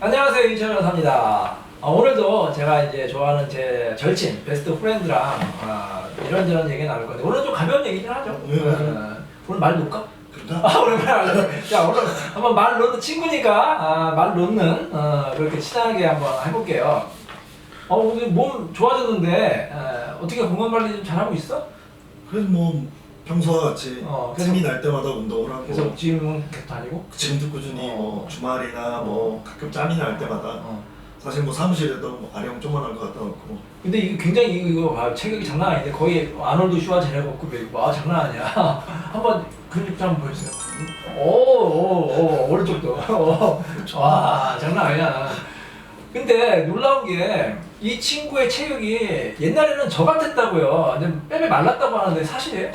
안녕하세요 윤철 여사입니다. 아, 오늘도 제가 이제 좋아하는 제 절친 베스트 프렌드랑 아, 이런저런 얘기 나눌 건데 오늘 좀 가벼운 얘기긴 하죠. 네. 어, 오늘 말 놓을까? 그런가? 아 오늘 말 놓을까? 자 오늘 한번 말 놓는 친구니까 아, 말 놓는 어, 그렇게 친하게 한번 해볼게요. 어 오늘 몸 좋아졌는데 에, 어떻게 건강 관리 좀 잘하고 있어? 그래도 뭐 평소와 같이 어, 틈이 날 때마다 운동을 하고 계속 지금 계속 다니고? 지금도 꾸준히 어. 뭐 주말이나 뭐 가끔 짬이 날 때마다 어. 사실 뭐 사무실에도 뭐 아령 조그만한 거 갖다 놓고 근데 이거 굉장히 이거, 이거 봐, 체격이 장난 아닌데 거의 아놀드 슈와제네거급 메이고 아 장난 아니야. 한번 근육 좀 한번 보여주세요. 오오오 오른쪽도. 오, 와 장난 아니야. 근데 놀라운 게 이 친구의 체격이 옛날에는 저 같았다고요. 근데 빼빼 말랐다고 하는데 사실이에요?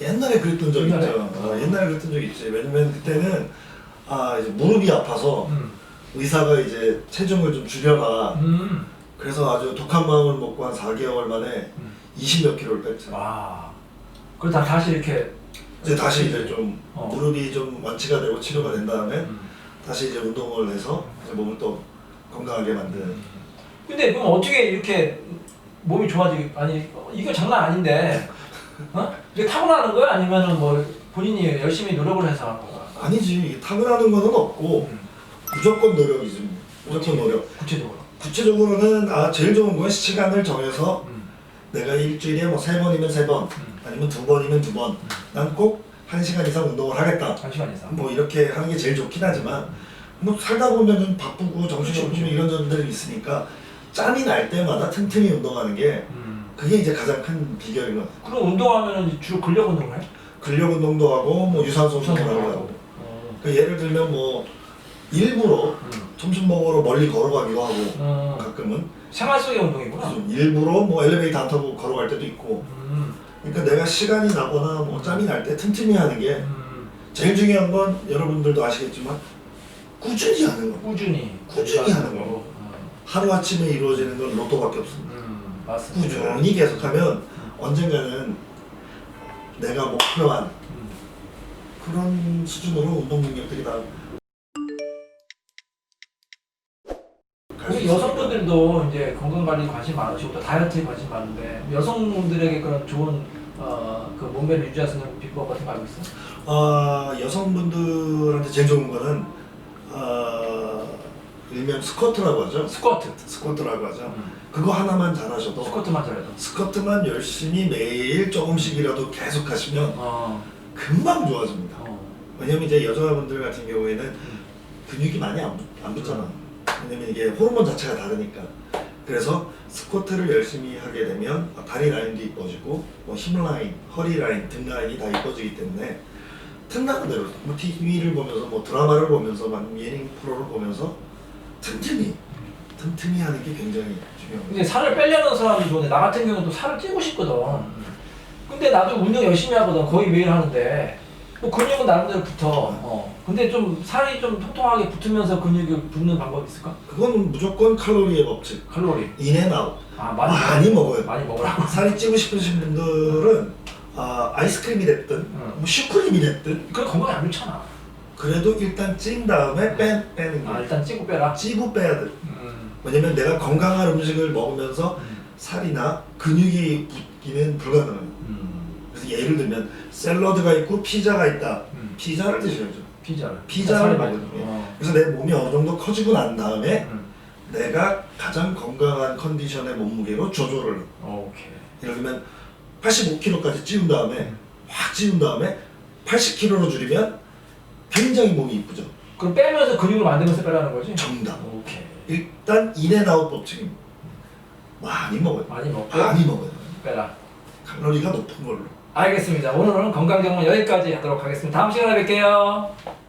옛날에 그랬던 적 옛날에? 있죠. 어, 옛날에 그랬던 적 있지. 왜냐면 그때는 아 이제 무릎이 아파서 음. 의사가 이제 체중을 좀 줄여라. 음. 그래서 아주 독한 마음을 먹고 한 4개월 만에 음. 20몇 킬로를 뺐죠. 와. 그러다 다시 이렇게. 이제 다시 이제 좀 어. 무릎이 좀 완치가 되고 치료가 된 다음에 음. 다시 이제 운동을 해서 이제 몸을 또 건강하게 만드는 근데 그럼 어떻게 이렇게 몸이 좋아지기 아니 이거 장난 아닌데 어? 이게 타고나는 거야 아니면은 뭐 본인이 열심히 노력을 해서 하는 거야? 아니지 타고나는 거는 없고 음. 무조건 노력이지 무조건 노력 구체적으로. 구체적으로는 아 제일 좋은 건 시간을 정해서 음. 내가 일주일에 뭐 세 번이면 세 번 음. 아니면 두 번이면 두 번 난 꼭 한 시간 이상 운동을 하겠다 한 시간 이상. 뭐 이렇게 하는 게 제일 좋긴 하지만 뭐 살다 보면은 바쁘고 정신이 그렇죠, 없고 그렇죠. 이런 점들이 있으니까 짬이 날 때마다 틈틈이 운동하는 게 음. 그게 이제 가장 큰 비결인 것 같아요 그럼 운동하면은 주로 근력 운동을 해? 근력 운동도 하고 뭐 유산소 운동을 하고 하고. 어. 그러니까 예를 들면 뭐 일부러 음. 점심 먹으러 멀리 걸어가기도 하고 어. 가끔은 생활 속의 운동이구나. 좀 일부러 뭐 엘리베이터 안 타고 걸어갈 때도 있고 음. 그러니까 내가 시간이 나거나 뭐 짬이 날 때 틈틈이 하는 게 음. 제일 중요한 건 여러분들도 아시겠지만 꾸준히 하는 거 꾸준히. 꾸준히 하는 거. 어. 하루아침에 이루어지는 건 로또밖에 없습니다 음. 맞습니다. 꾸준히 계속하면 언젠가는 내가 목표한 음. 그런 수준으로 운동 능력들이 다 갈수 우리 있으니까. 여성분들도 이제 건강 관리 관심 많으시고 또 다이어트에 관심 많은데 여성분들에게 그런 좋은 어, 그 몸매를 유지할 수 있는 비법 같은 거 알고 있어? 아 여성분들한테 제일 좋은 거는 아 일명 스쿼트라고 하죠. 스쿼트. 스쿼트라고 하죠. 음. 그거 하나만 잘하셔도 스쿼트만 잘해도. 스쿼트만 열심히 매일 조금씩이라도 계속 하시면 어. 금방 좋아집니다. 어. 왜냐면 이제 여자분들 같은 경우에는 음. 근육이 많이 안, 붙, 안 붙잖아. 왜냐면 이게 호르몬 자체가 다르니까. 그래서 스쿼트를 열심히 하게 되면 다리 라인도 이뻐지고 뭐힙 라인, 허리 라인, 등 라인이 다 이뻐지기 때문에 틈나는 대로 뭐 TV를 보면서 뭐 드라마를 보면서 막 예능 프로를 보면서 틈틈이 틈틈이 하는 게 굉장히 중요합니다. 근데 살을 빼려는 사람이 좋은데 나 같은 경우는 또 살을 찌고 싶거든. 근데 나도 운동 열심히 하거든. 거의 매일 하는데 뭐 근육은 나름대로 붙어. 어. 근데 좀 살이 좀 통통하게 붙으면서 근육이 붙는 방법이 있을까? 그건 무조건 칼로리의 법칙. 칼로리. 인앤 아웃. 아 많이 많이 먹어요. 많이 먹으라고. 살이 찌고 싶으신 분들은 아, 아이스크림이 됐든 응. 뭐 슈크림이 됐든 그래 건강에 안 좋잖아. 그래도 일단 찐 다음에 빼, 빼는 아게 일단 찌고 빼라. 찌고 빼야 돼. 음. 왜냐면 내가 건강한 음식을 먹으면서 살이나 근육이 붙기는 불가능해요. 음. 그래서 예를 들면 샐러드가 있고 피자가 있다. 음. 피자를 드셔야죠. 피자를. 피자를 살이 먹어요. 어. 그래서 내 몸이 어느 정도 커지고 난 다음에 음. 내가 가장 건강한 컨디션의 몸무게로 조절을 해요. 오케이. 예를 들면 85kg까지 찌운 다음에 음. 확 찌운 다음에 80kg로 줄이면 굉장히 몸이 이쁘죠. 그럼 빼면서 근육을 만들면서 빼라는 거지? 정답. 오케이. 일단 인앤아웃 법칙입니다. 많이 먹어요. 많이 먹고 많이 먹어요. 빼라. 칼로리가 높은 걸로. 알겠습니다. 오늘은 건강 정보 여기까지 하도록 하겠습니다. 다음 시간에 뵐게요.